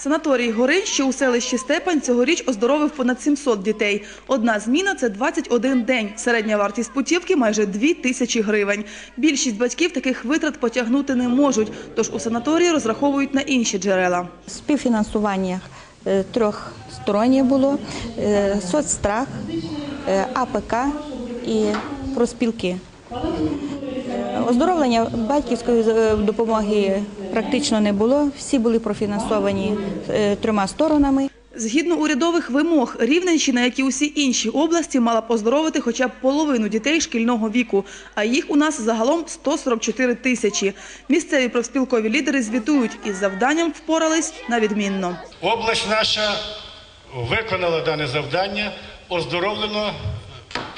Санаторій Горинь, що у селищі Степань, цьогоріч оздоровив понад 700 дітей. Одна зміна – це 21 день. Середня вартість путівки – майже 2 тисячі гривень. Більшість батьків таких витрат потягнути не можуть, тож у санаторії розраховують на інші джерела. Співфінансування е, трьохстороннє було, е, соцстрах, е, АПК і проспілки. Оздоровлення батьківської е, допомоги практично не було, всі були профінансовані е, трьома сторонами. Згідно урядових вимог, Рівненщина, як і усі інші області, мала поздоровити хоча б половину дітей шкільного віку, а їх у нас загалом 144 тисячі. Місцеві профспілкові лідери звітують, із завданням впорались на відмінно. Область наша виконала дане завдання, оздоровлено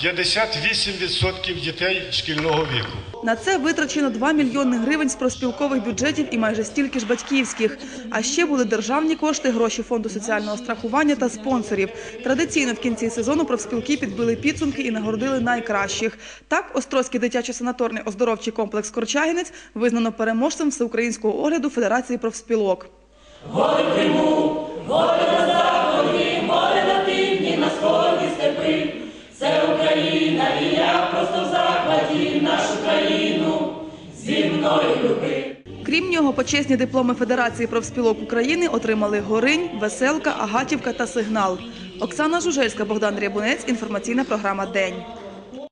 58% дітей шкільного віку. На це витрачено 2 мільйони гривень з профспілкових бюджетів і майже стільки ж батьківських. А ще були державні кошти, гроші фонду соціального страхування та спонсорів. Традиційно в кінці сезону профспілки підбили підсумки і нагородили найкращих. Так, Острозький дитячо-санаторний оздоровчий комплекс Корчагінець визнано переможцем всеукраїнського огляду Федерації профспілок. Крім нього, почесні дипломи Федерації профспілок України отримали Горинь, Веселка, Агатівка та Сигнал. Оксана Жужельська, Богдан Рябунець. Інформаційна програма День.